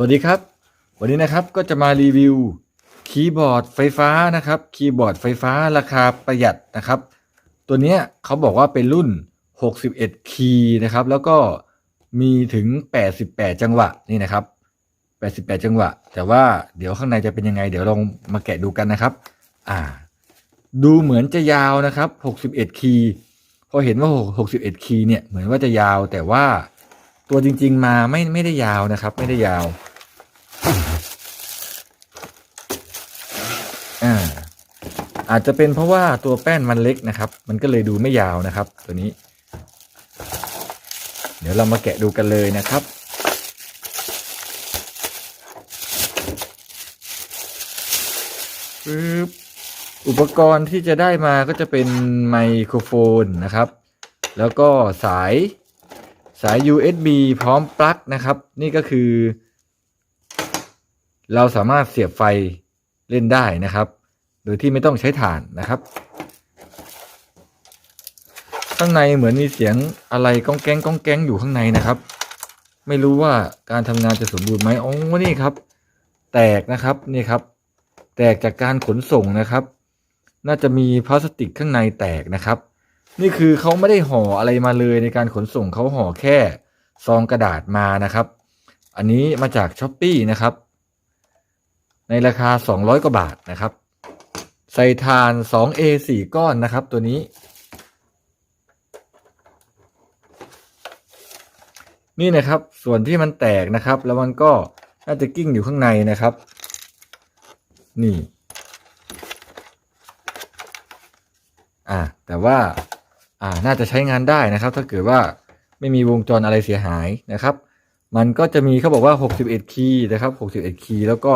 สวัสดีครับ วันนี้นะครับก็จะมารีวิวคีย์บอร์ดไฟฟ้านะครับคีย์บอร์ดไฟฟ้าราคาประหยัดนะครับ ตัวนี้เขาบอกว่าเป็นรุ่น 61 คีย์นะครับ แล้วก็มีถึง 88 จังหวะนี่นะครับ 88 จังหวะ แต่ว่าเดี๋ยวข้างในจะเป็นยังไง เดี๋ยวลองมาแกะดูกันนะครับ อ่า ดูเหมือนจะยาวนะครับ 61 คีย์พอเห็นว่า 61 คีย์เนี่ยเหมือนว่าจะยาวแต่ว่าตัวจริง ๆ มาไม่ไม่ได้ยาวนะครับ ไม่ได้ยาว อ่า อาจจะเป็นเพราะว่าตัวแป้นมันเล็กนะครับ มันก็เลยดูไม่ยาวนะครับ ตัวนี้ เดี๋ยวเรามาแกะดูกันเลยนะครับ อุปกรณ์ที่จะได้มาก็จะเป็นไมโครโฟนนะครับ แล้วก็สายสาย USB พร้อมปลั๊กนะครับ นี่ก็คือ เราสามารถเสียบไฟเล่นได้นะครับ ดยที่ไม่ต้องใช้ถ่านนะครับ ข้างในเหมือนมีเสียงอะไรก้องแก้งก้องแก้งอยู่ข้างในนะครับ ไม่รู้ว่าการทำงานจะสมบูรณ์ไหมอ๋อนี่ครับ แตกนะครับนี่ครับ แตกจากการขนส่งนะครับ น่าจะมีพลาสติกข้างในแตกนะครับ นี่คือเขาไม่ได้ห่ออะไรมาเลยในการขนส่งเขาห่อแค่ซองกระดาษมานะครับ อันนี้มาจากช้อปปีนะครับ ในราคา 200 กว่าบาทนะครับ ใส่ทาน 2A 4 ก้อนนะครับ ตัวนี้ นี่นะครับ ส่วนที่มันแตกนะครับ แล้วมันก็น่าจะกิ้งอยู่ข้างในนะครับ นี่ อ่า แต่ว่า อ่า น่าจะใช้งานได้นะครับ ถ้าเกิดว่าไม่มีวงจรอะไรเสียหายนะครับ มันก็จะมีเขาบอกว่า 61 คีย์นะครับ 61 คีย์แล้วก็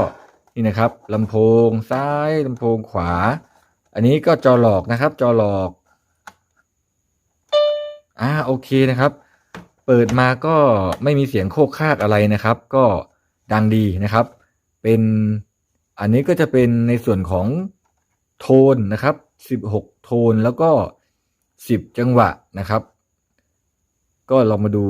นี่นะครับลำโพงซ้ายลำโพงขวา อันนี้ก็จอหลอกนะครับ จอหลอกอ่าโอเคนะครับ เปิดมาก็ไม่มีเสียงโคกคากอะไรนะครับ ก็ดังดีนะครับ เป็นอันนี้ก็จะเป็นในส่วนของโทนนะครับ 16 โทนแล้วก็ 10 จังหวะนะครับ ก็ลองมาดู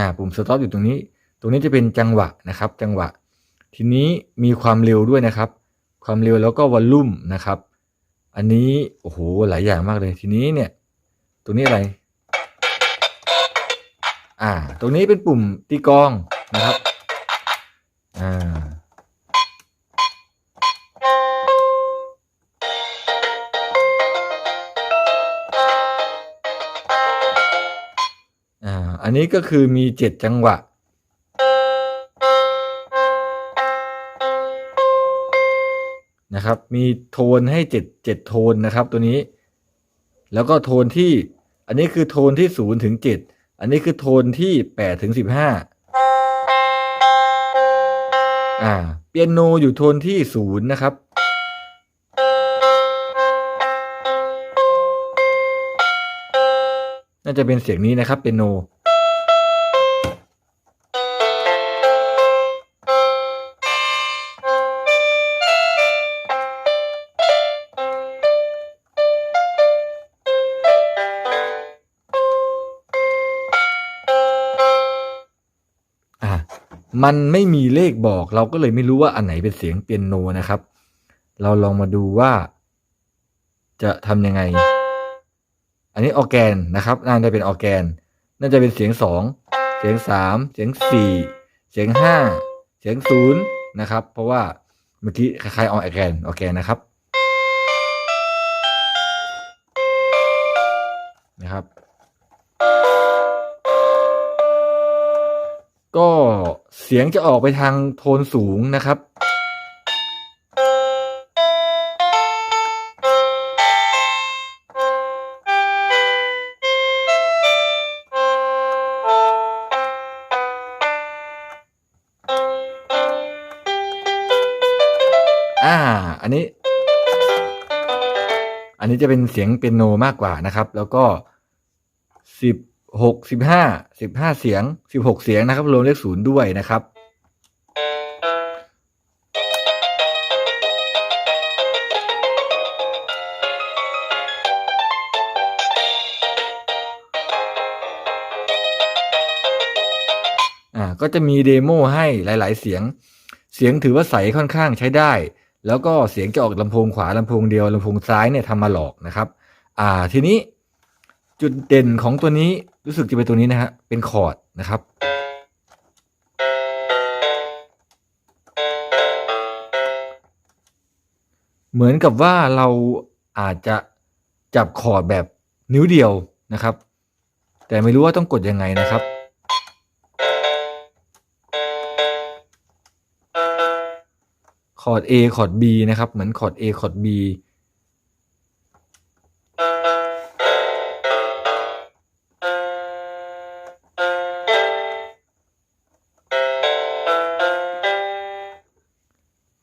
อ่าปุ่มสต็อปอยู่ตรงนี้ ตรงนี้จะเป็นจังหวะนะครับ จังหวะ ทีนี้มีความเร็วด้วยนะครับ ความเร็วแล้วก็วอลลุ่มนะครับ อันนี้โอ้โหหลายอย่างมากเลยทีนี้เนี่ย ตรงนี้อะไร อ่า ตรงนี้เป็นปุ่มตีกองนะครับ อ่า อันนี้ก็คือมีเจ็ดจังหวะ นะครับ มีโทนให้เจ็ดเจ็ดโทนนะครับตัวนี้ แล้วก็โทนที่อันนี้คือโทนที่ศูนย์ถึงเจ็ดอันนี้คือโทนที่แปดถึงสิบห้าอ่า เปียโนอยู่โทนที่ศูนย์นะครับน่าจะเป็นเสียงนี้นะครับเปียโน มันไม่มีเลขบอก เราก็เลยไม่รู้ว่าอันไหนเป็นเสียงเปียโนนะครับ เราลองมาดูว่า จะทำยังไง อันนี้ออแกนนะครับ น่าจะเป็นออแกน น่าจะเป็นเสียงสอง เสียงสาม เสียงสี่เสียงห้า เสียงศูนย์นะครับ เพราะว่าเมื่อกี้คล้ายๆออแกนออแกนนะครับ ก็เสียงจะออกไปทางโทนสูงนะครับ อ่า อันนี้ อันนี้จะเป็นเสียงเปียโนมากกว่านะครับ แล้วก็สิบ หกสิบห้าสิบห้าเสียงสิบหกเสียงนะครับ รวมเลขศูนย์ด้วยนะครับ อ่าก็จะมีเดโมให้หลาย ๆ เสียง เสียงถือว่าใสค่อนข้างใช้ได้ แล้วก็เสียงจะออกลำโพงขวาลำโพงเดียวลำโพงซ้ายเนี่ยทำมาหลอกนะครับ อ่าทีนี้ จุดเด่นของตัวนี้รู้สึกจะเป็นตัวนี้นะฮะ เป็นคอร์ดนะครับ เหมือนกับว่าเราอาจจะจับคอร์ดแบบนิ้วเดียวนะครับ แต่ไม่รู้ว่าต้องกดยังไงนะครับคอร์ด A คอร์ด B นะครับ เหมือนคอร์ด A คอร์ด B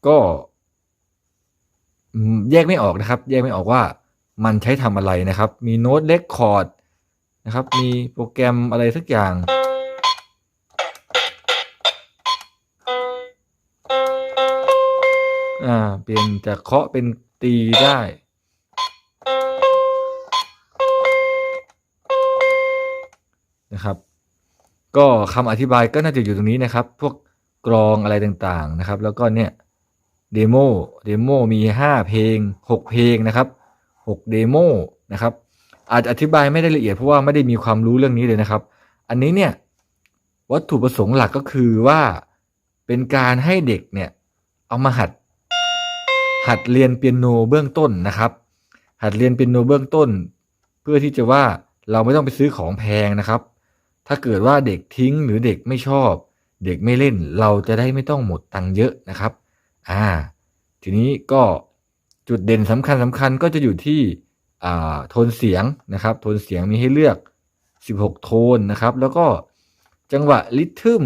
ก็แยกไม่ออกนะครับ แยกไม่ออกว่ามันใช้ทำอะไรนะครับ มีโน้ตเล็กคอร์ดนะครับ มีโปรแกรมอะไรสักอย่าง อ่า เปลี่ยนจากเคาะเป็นตีได้ นะครับ ก็คำอธิบายก็น่าจะอยู่ตรงนี้นะครับ พวกกรองอะไรต่างๆนะครับ แล้วก็เนี่ย เดโมเดโมมีห้าเพลงหกเพลงนะครับหกเดโมนะครับอาจจะอธิบายไม่ได้ละเอียดเพราะว่าไม่ได้มีความรู้เรื่องนี้เลยนะครับ อันนี้เนี่ยวัตถุประสงค์หลักก็คือว่าเป็นการให้เด็กเนี่ยเอามาหัด หัดเรียนเปียโนเบื้องต้นนะครับ หัดเรียนเปียโนเบื้องต้น เพื่อที่จะว่าเราไม่ต้องไปซื้อของแพงนะครับ ถ้าเกิดว่าเด็กทิ้งหรือเด็กไม่ชอบ เด็กไม่เล่นเราจะได้ไม่ต้องหมดตังค์เยอะนะครับ อ่า ทีนี้ก็จุดเด่นสำคัญสำคัญก็จะอยู่ที่อ่าโทนเสียงนะครับ โทนเสียงมีให้เลือก 16 โทนนะครับ แล้วก็จังหวะริทึม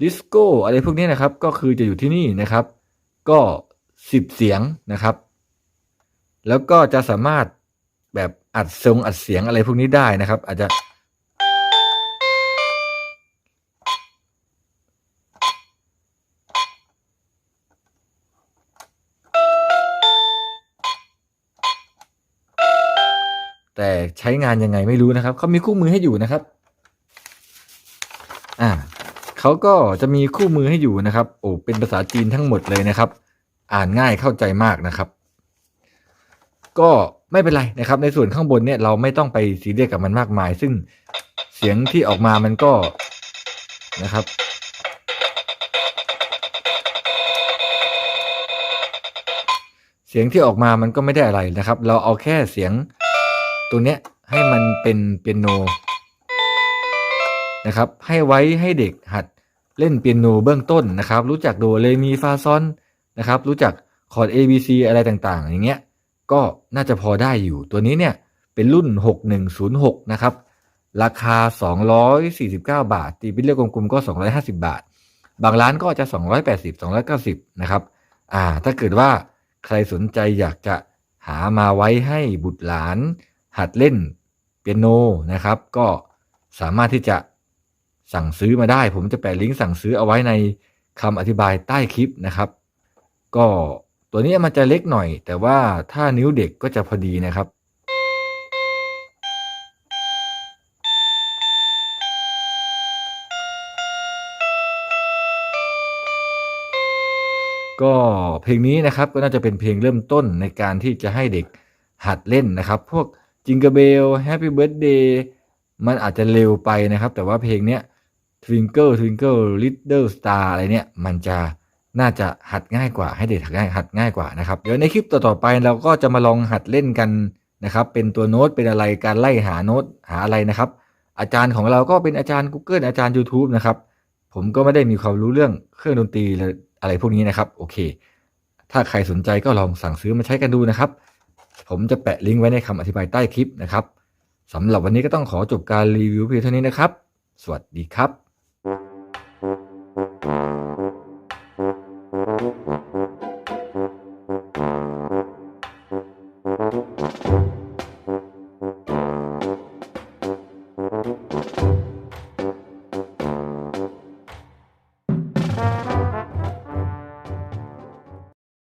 ดิสโก้อะไรพวกนี้นะครับ ก็คือจะอยู่ที่นี่นะครับ ก็ 10 เสียงนะครับ แล้วก็จะสามารถแบบอัดทรงอัดเสียงอะไรพวกนี้ได้นะครับ อาจจะ แต่ใช้งานยังไงไม่รู้นะครับเขามีคู่มือให้อยู่นะครับอ่าเขาก็จะมีคู่มือให้อยู่นะครับโอ้เป็นภาษาจีนทั้งหมดเลยนะครับ อ่านง่ายเข้าใจมากนะครับ ก็ไม่เป็นไรนะครับ ในส่วนข้างบนเนี่ยเราไม่ต้องไปซีเรียสกับมันมากมาย ซึ่งเสียงที่ออกมามันก็นะครับเสียงที่ออกมามันก็ไม่ได้อะไรนะครับ เราเอาแค่เสียง ตัวเนี้ยให้มันเป็นเปียโนนะครับ ให้ไว้ให้เด็กหัดเล่นเปียโนเบื้องต้นนะครับ รู้จักโดเรมีฟาซอนนะครับ รู้จักคอร์ด A B C อะไรต่างๆ อย่างเงี้ยก็น่าจะพอได้อยู่ตัวนี้เนี่ยเป็นรุ่น 6106 นะครับ ราคา 249 บาท ตีเป็นเลขกลมๆก็ 250 บาท บางร้านก็จะ 280 290 นะครับ อ่า ถ้าเกิดว่าใครสนใจอยากจะหามาไว้ให้บุตรหลาน หัดเล่นเปียโนนะครับ ก็สามารถที่จะสั่งซื้อมาได้ ผมจะแปะลิงก์สั่งซื้อเอาไว้ในคำอธิบายใต้คลิปนะครับ ก็ตัวนี้มันจะเล็กหน่อย แต่ว่าถ้านิ้วเด็กก็จะพอดีนะครับก็เพลงนี้นะครับก็น่าจะเป็นเพลงเริ่มต้นในการที่จะให้เด็กหัดเล่นนะครับ พวก จิงเก r เบลแฮปปี้เบิร์ดเดย์มันอาจจะเร็วไปนะครับ แต่ว่าเพลงเนี้ย Twinkle Twinkle Little Star อะไรเนี่ย มันจะน่าจะหัดง่ายกว่าให้เด็กหัดง่ายหัดง่ายกว่านะครับ เดี๋ยวในคลิปต่อๆไปเราก็จะมาลองหัดเล่นกันนะครับ เป็นตัวโน้ตเป็นอะไรการไล่หาโน้ตหาอะไรนะครับ อาจารย์ของเราก็เป็นอาจารย์ Google อาจารย์ YouTube นะครับ ผมก็ไม่ได้มีความรู้เรื่องเครื่องดนตรีอะไรพวกนี้นะครับ โอเค ถ้าใครสนใจก็ลองสั่งซื้อมาใช้กันดูนะครับ ผมจะแปะลิงก์ไว้ในคำอธิบายใต้คลิปนะครับสำหรับวันนี้ก็ต้องขอจบการรีวิวเพียงเท่านี้นะครับ สวัสดีครับ